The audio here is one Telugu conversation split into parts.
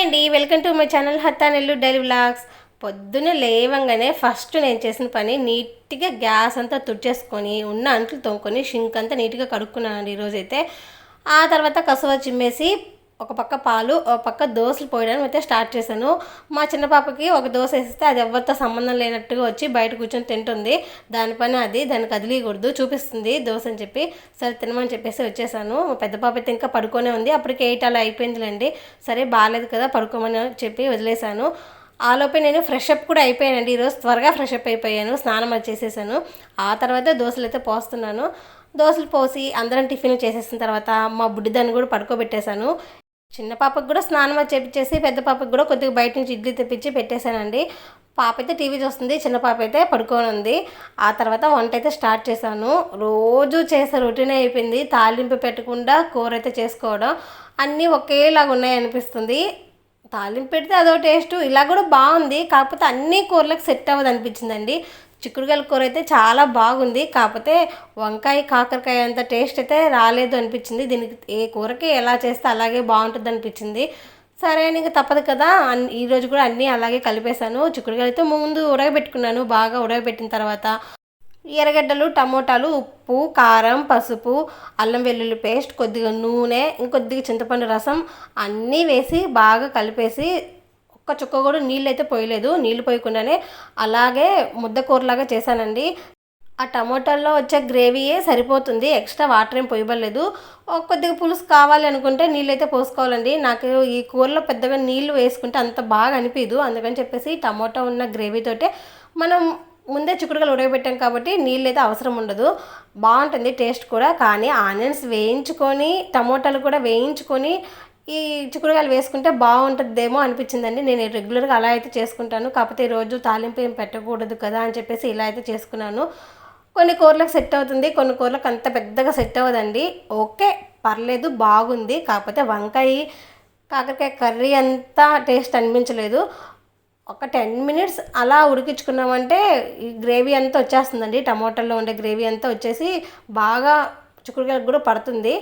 అండి. వెల్కమ్ టు మై ఛానల్ హత్తానెల్లు డైలీ వ్లాగ్స్. పొద్దున లేవంగానే ఫస్ట్ నేను చేసిన పని నీట్గా గ్యాస్ అంతా తుడిచేసుకొని ఉన్న అంట్లు తోముకొని షింక్ అంతా నీట్గా కడుక్కున్నానండి ఈరోజైతే. ఆ తర్వాత కసువ చిమ్మేసి ఒక పక్క పాలు ఒక పక్క దోశలు పోయడానికి అయితే స్టార్ట్ చేశాను. మా చిన్న పాపకి ఒక దోశ వేస్తే అది ఎవరితో సంబంధం లేనట్టుగా వచ్చి బయట కూర్చొని తింటుంది. దానిపైన అది దాన్ని కదిలియకూడదు చూపిస్తుంది దోశ అని చెప్పి. సరే తినమని చెప్పేసి వచ్చేసాను. మా పెద్ద పాప అయితే ఇంకా పడుకొనే ఉంది. అప్పటికి ఎయిట్ అలా అయిపోయిందిలేండి. సరే బాగాలేదు కదా పడుకోమని చెప్పి వదిలేశాను. ఆలోపే నేను ఫ్రెష్ అప్ కూడా అయిపోయానండి. ఈరోజు త్వరగా ఫ్రెష్ అప్ అయిపోయాను. స్నానం అది చేసేసాను. ఆ తర్వాత దోశలు అయితే పోస్తున్నాను. దోశలు పోసి అందరం టిఫిన్ చేసేసిన తర్వాత మా బుడ్డిదాన్ని కూడా పడుకోబెట్టేశాను. చిన్న పాపకు కూడా స్నానం చేపించేసి పెద్ద పాపకు కూడా కొద్దిగా బయట నుంచి ఇడ్లీ తెప్పించి పెట్టేశానండి. పాప అయితే టీవీ చూస్తుంది చిన్న పాప అయితే పడుకొని ఉంది ఆ తర్వాత వంట అయితే స్టార్ట్ చేశాను. రోజు చేసే రొటీన్ అయిపోయింది. తాలింపు పెట్టకుండా కూర అయితే చేసుకోవడం. అన్నీ ఒకేలాగా ఉన్నాయి అనిపిస్తుంది తాలింపు పెడితే అదో టేస్ట్. ఇలా కూడా బాగుంది. కాకపోతే అన్ని కూరలకు సెట్ అవ్వదు అనిపించిందండి చిక్కుడుకాయల కూర అయితే చాలా బాగుంది. కాకపోతే వంకాయ కాకరకాయ అంత టేస్ట్ అయితే రాలేదు అనిపించింది. దీనికి ఏ కూరకి ఎలా చేస్తే అలాగే బాగుంటుంది అనిపించింది. సరే అని ఇంకా తప్పదు కదా. అన్ ఈరోజు కూడా అన్నీ అలాగే కలిపేశాను. చిక్కుడుకాయలు అయితే ముందు ఉడకబెట్టుకున్నాను. బాగా ఉడకబెట్టిన తర్వాత ఎర్రగడ్డలు టమోటాలు ఉప్పు కారం పసుపు అల్లం వెల్లుల్లి పేస్ట్ కొద్దిగా నూనె ఇంకొద్దిగా చింతపండు రసం అన్నీ వేసి బాగా కలిపేసి ఒక్క చుక్క కూడా నీళ్ళు అయితే పోయలేదు. నీళ్ళు పోయకుండానే అలాగే ముద్దకూరలాగా చేశానండి. ఆ టమోటాల్లో వచ్చే గ్రేవీయే సరిపోతుంది. ఎక్స్ట్రా వాటర్ ఏం పోయబడలేదు. కొద్దిగా పులుసు కావాలి అనుకుంటే నీళ్ళు అయితే పోసుకోవాలండి. నాకు ఈ కూరలో పెద్దగా నీళ్ళు వేసుకుంటే అంత బాగా అనిపించదు అందుకని చెప్పేసి టమోటా ఉన్న గ్రేవీతోటే మనం ముందే చిక్కుడుకాయలు ఉడకబెట్టాం కాబట్టి నీళ్ళు అయితే అవసరం ఉండదు. బాగుంటుంది టేస్ట్ కూడా. కానీ ఆనియన్స్ వేయించుకొని టమోటాలు కూడా వేయించుకొని ఈ చిక్కుడుకాయలు వేసుకుంటే బాగుంటుందేమో అనిపించిందండి. నేను రెగ్యులర్గా అలా అయితే చేసుకుంటాను. కాకపోతే ఈరోజు తాలింపు ఏం పెట్టకూడదు కదా అని చెప్పేసి ఇలా అయితే చేసుకున్నాను. కొన్ని కూరలకు సెట్ అవుతుంది. కొన్ని కూరలకు అంత పెద్దగా సెట్ అవ్వదండి. ఓకే పర్లేదు బాగుంది. కాకపోతే వంకాయ కాకరకాయ కర్రీ అంతా టేస్ట్ అనిపించలేదు. ఒక టెన్ మినిట్స్ అలా ఉడికించుకున్నామంటే ఈ గ్రేవీ అంతా వచ్చేస్తుందండి. టమోటాలో ఉండే గ్రేవీ అంతా వచ్చేసి బాగా చిక్కుడుకాయలకు కూడా పడుతుంది.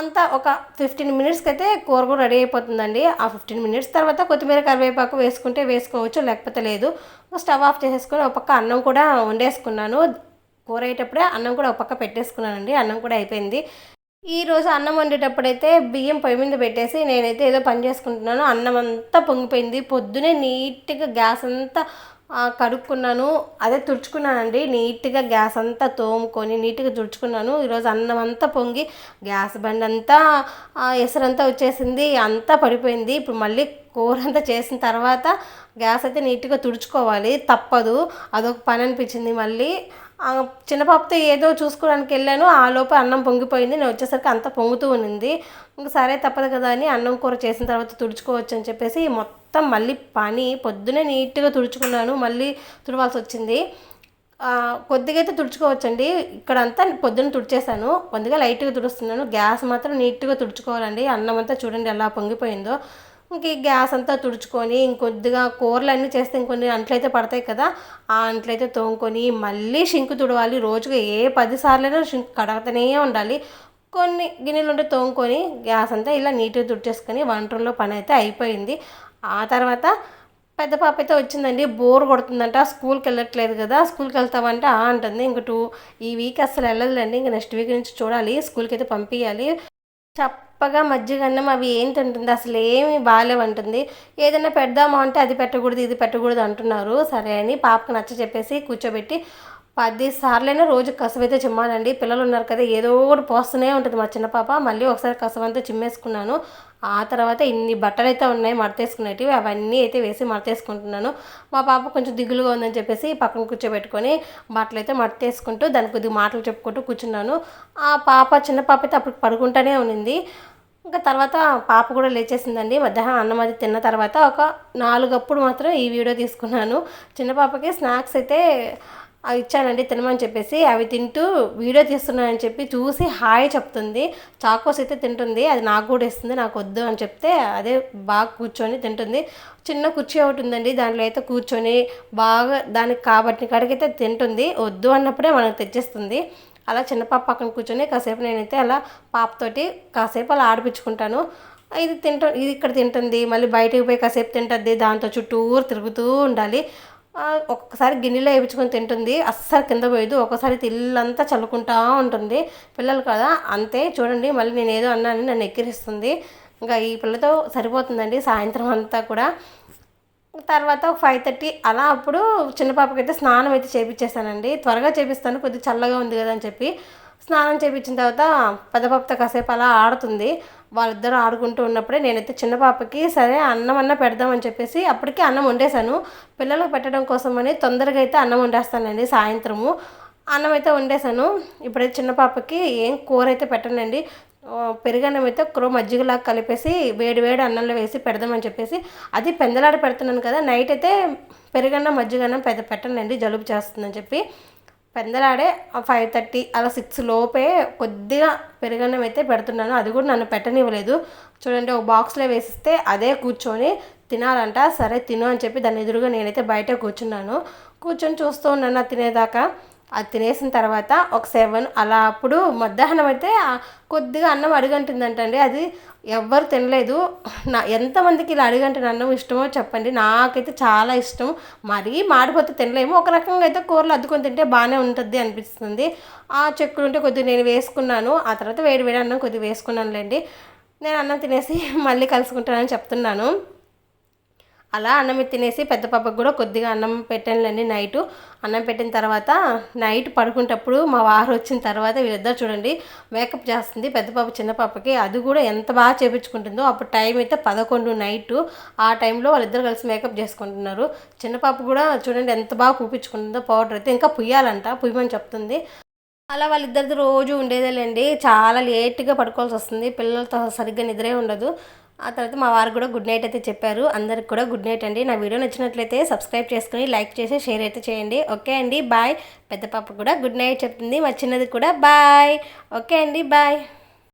అంతా ఒక ఫిఫ్టీన్ మినిట్స్కి అయితే కూర కూడా రెడీ అయిపోతుందండి. ఆ ఫిఫ్టీన్ మినిట్స్ తర్వాత కొత్తిమీర కరివేపాకు వేసుకుంటే వేసుకోవచ్చు లేకపోతే లేదు. స్టవ్ ఆఫ్ చేసేసుకొని ఒక పక్క అన్నం కూడా వండేసుకున్నాను. కూర అయ్యేటప్పుడే అన్నం కూడా ఒక పక్క పెట్టేసుకున్నానండి. అన్నం కూడా అయిపోయింది. ఈరోజు అన్నం వండేటప్పుడైతే బియ్యం పొయ్యి మీద పెట్టేసి నేనైతే ఏదో పని చేసుకుంటున్నాను. అన్నం అంతా పొంగిపోయింది. పొద్దునే నీట్గా గ్యాస్ అంతా కడుక్కున్నాను. అదే తుడుచుకున్నానండి. నీట్గా గ్యాస్ అంతా తోముకొని నీట్గా తుడుచుకున్నాను. ఈరోజు అన్నం అంతా పొంగి గ్యాస్ బండి అంతా ఎసరంతా వచ్చేసింది. అంతా పడిపోయింది. ఇప్పుడు మళ్ళీ కూర అంతా చేసిన తర్వాత గ్యాస్ అయితే నీట్గా తుడుచుకోవాలి. తప్పదు. అదొక పని అనిపించింది మళ్ళీ. చిన్న పాపతో ఏదో చూసుకోవడానికి వెళ్ళాను. ఆ లోపే అన్నం పొంగిపోయింది. నేను వచ్చేసరికి అంతా పొంగుతూ ఉన్నింది. ఇంక సరే తప్పదు కదా అని అన్నం కూర చేసిన తర్వాత తుడుచుకోవచ్చు అని చెప్పేసి మొత్తం మళ్ళీ పని పొద్దునే నీట్గా తుడుచుకున్నాను. మళ్ళీ తుడవాల్సి వచ్చింది. కొద్దిగా అయితే తుడుచుకోవచ్చండి. ఇక్కడంతా పొద్దున్న తుడిచేసాను కొద్దిగా లైట్గా తుడుస్తున్నాను. గ్యాస్ మాత్రం నీట్గా తుడుచుకోవాలండి. అన్నం అంతా చూడండి ఎలా పొంగిపోయిందో. ఇంక ఈ గ్యాస్ అంతా తుడుచుకొని ఇంకొద్దిగా కూరలు అన్నీ చేస్తే ఇంకొన్ని అంట్లయితే పడతాయి కదా ఆ అంట్లయితే తోముకొని మళ్ళీ షింకు తుడవాలి. రోజుగా ఏ పదిసార్లైనా షింకు కడగతూనే కడగతనే ఉండాలి. కొన్ని గిన్నెలు ఉంటే తోముకొని గ్యాస్ అంతా ఇలా నీట్గా తుడిచేసుకొని వంట రూమ్లో పని అయితే అయిపోయింది. ఆ తర్వాత పెద్ద పాప అయితే వచ్చిందండి బోర్ కొడుతుందంట స్కూల్కి వెళ్ళట్లేదు కదా స్కూల్కి వెళ్తామంటే ఆ అంటుంది. ఇంక టూ ఈ వీక్ అసలు వెళ్ళదులేండి ఇంక నెక్స్ట్ వీక్ నుంచి చూడాలి స్కూల్కి అయితే పంపించాలి చప్పగా మజ్జిగన్నం అవి ఏం తింటుంది? అసలు ఏమి బాగాలేవంటుంది ఏదైనా పెడదామా అంటే అది పెట్టకూడదు ఇది పెట్టకూడదు అంటున్నారు. సరే అని పాపకు నచ్చ చెప్పేసి కూర్చోబెట్టి పది సార్లైనా రోజు కసవైతే చిమ్మానండి. పిల్లలు ఉన్నారు కదా ఏదో ఒకటి పోస్తూనే ఉంటుంది మా చిన్న పాప. మళ్ళీ ఒకసారి కసవంతా చిమ్మేసుకున్నాను. ఆ తర్వాత ఇన్ని బట్టలు అయితే ఉన్నాయి మడతేసుకునేటివి. అవన్నీ అయితే వేసి మడతేసుకుంటున్నాను. మా పాప కొంచెం దిగులుగా ఉందని చెప్పేసి పక్కన కూర్చోబెట్టుకొని బట్టలు అయితే మడతేసుకుంటూ దాని కొద్దిగా మాటలు చెప్పుకుంటూ కూర్చున్నాను. ఆ పాప చిన్న పాప అయితే అప్పుడు పడుకుంటూనే ఉన్నింది. ఇంకా తర్వాత పాప కూడా లేచేసిందండి. మధ్యాహ్నం అన్నం అది తిన్న తర్వాత ఒక నాలుగప్పుడు మాత్రం ఈ వీడియో తీసుకున్నాను. చిన్న పాపకి స్నాక్స్ అయితే అవి ఇచ్చానండి తినమని చెప్పేసి. అవి తింటూ వీడియో తీస్తున్నానని చెప్పి చూసి హాయ్ చెప్తుంది. చాకోస్ అయితే తింటుంది. అది నాకు కూడా ఇస్తుంది నాకు వద్దు అని చెప్తే అదే బాగా కూర్చొని తింటుంది. చిన్న కుర్చీ ఒకటి ఉందండి దాంట్లో అయితే కూర్చొని బాగా దానికి కాబట్టి కాడికైతే తింటుంది. వద్దు అన్నప్పుడే మనకు తెచ్చేస్తుంది. అలా చిన్న పాప పక్కన కూర్చొని కాసేపు నేనైతే అలా పాపతోటి కాసేపు అలా ఆడిపించుకుంటాను. ఇది తింటు ఇది ఇక్కడ తింటుంది. మళ్ళీ బయటకు పోయి కాసేపు తింటుంది దాంతో చుట్టూరు తిరుగుతూ ఉండాలి. ఒక్కొక్కసారి గిన్నెలో వేయించుకొని తింటుంది. అస్సలు కింద పోయేది ఒక్కోసారి ఇల్లంతా చల్లుకుంటా ఉంటుంది. పిల్లలు కదా అంతే. చూడండి మళ్ళీ నేను ఏదో అన్నానని నన్ను ఎక్కిరిస్తుంది. ఇంకా ఈ పిల్లతో సరిపోతుందండి సాయంత్రం అంతా కూడా. తర్వాత ఒక ఫైవ్ థర్టీ అలా అప్పుడు చిన్న పాపకైతే స్నానం అయితే చేపించేసానండి త్వరగా చేపిస్తాను కొద్దిగా చల్లగా ఉంది కదా అని చెప్పి. స్నానం చేపించిన తర్వాత పెద్ద పాపతో కాసేపు అలా ఆడుతుంది. వాళ్ళిద్దరూ ఆడుకుంటూ ఉన్నప్పుడే నేనైతే చిన్న పాపకి సరే అన్నం అన్న పెడదామని చెప్పేసి అప్పటికే అన్నం వండేశాను. పిల్లలకు పెట్టడం కోసమని తొందరగా అయితే అన్నం వండేస్తానండి సాయంత్రము. అన్నం అయితే వండేశాను. ఇప్పుడైతే చిన్న పాపకి ఏం కూర అయితే పెట్టనండి. పెరుగన్నం అయితే క్రో మజ్జిగలాగా కలిపేసి వేడి వేడి అన్నంలో వేసి పెడదామని చెప్పేసి. అది పెందలాడ పెడుతున్నాను కదా నైట్ అయితే పెరుగన్నం మజ్జిగన్నం పెద్ద పెట్టనండి జలుబు చేస్తుందని చెప్పి. పెందలాడే ఫైవ్ థర్టీ అలా సిక్స్ లోపే కొద్దిగా పెరుగన్నం అయితే పెడుతున్నాను. అది కూడా నన్ను పెట్టనివ్వలేదు. చూడండి ఒక బాక్స్లో వేసిస్తే అదే కూర్చొని తినాలంట. సరే తిను అని చెప్పి దాని ఎదురుగా నేనైతే బయట కూర్చున్నాను. కూర్చొని చూస్తూ ఉన్నాను తినేదాకా. అది తినేసిన తర్వాత ఒక సెవెన్ అలా అప్పుడు మధ్యాహ్నం అయితే కొద్దిగా అన్నం అడుగంటుందంటండి. అది ఎవ్వరు తినలేదు. నా ఎంతమందికి ఇలా అడిగంటిన అన్నం ఇష్టమో చెప్పండి. నాకైతే చాలా ఇష్టం. మరీ మాడిపోతే తినలేము. ఒక రకంగా అయితే కూరలు అద్దుకొని తింటే బాగానే ఉంటుంది అనిపిస్తుంది. ఆ చెక్కులు ఉంటే కొద్దిగా నేను వేసుకున్నాను. ఆ తర్వాత వేడి వేడి అన్నం కొద్దిగా వేసుకున్నానులేండి. నేను అన్నం తినేసి మళ్ళీ కలుసుకుంటానని చెప్తున్నాను. అలా అన్నం తినేసి పెద్ద పాపకు కూడా కొద్దిగా అన్నం పెట్టానులేండి నైట్. అన్నం పెట్టిన తర్వాత నైట్ పడుకునేటప్పుడు మా వారు వచ్చిన తర్వాత వీళ్ళిద్దరు చూడండి మేకప్ చేస్తుంది పెద్ద పాప చిన్న పాపకి. అది కూడా ఎంత బాగా చేపించుకుంటుందో అప్పుడు టైం అయితే పదకొండు నైట్. ఆ టైంలో వాళ్ళిద్దరు కలిసి మేకప్ చేసుకుంటున్నారు. చిన్న పాప కూడా చూడండి ఎంత బాగా పూపించుకుంటుందో పౌడర్ అయితే. ఇంకా పుయ్యాలంట పుయ్యమని చెప్తుంది. అలా వాళ్ళిద్దరిది రోజు ఉండేదేలేండి. చాలా లేట్గా పడుకోవాల్సి వస్తుంది. పిల్లలతో సరిగ్గా నిద్రే ఉండదు. ఆ తర్వాత మా వారు కూడా గుడ్ నైట్ అయితే చెప్పారు. అందరికి కూడా గుడ్ నైట్ అండి. నా వీడియో నచ్చినట్లయితే సబ్స్క్రైబ్ చేసుకుని లైక్ చేసి షేర్ అయితే చేయండి. ఓకే అండి. బాయ్. పెద్ద పాప కూడా గుడ్ నైట్ చెప్తుంది. మా చిన్నది కూడా బాయ్. ఓకే అండి. బాయ్.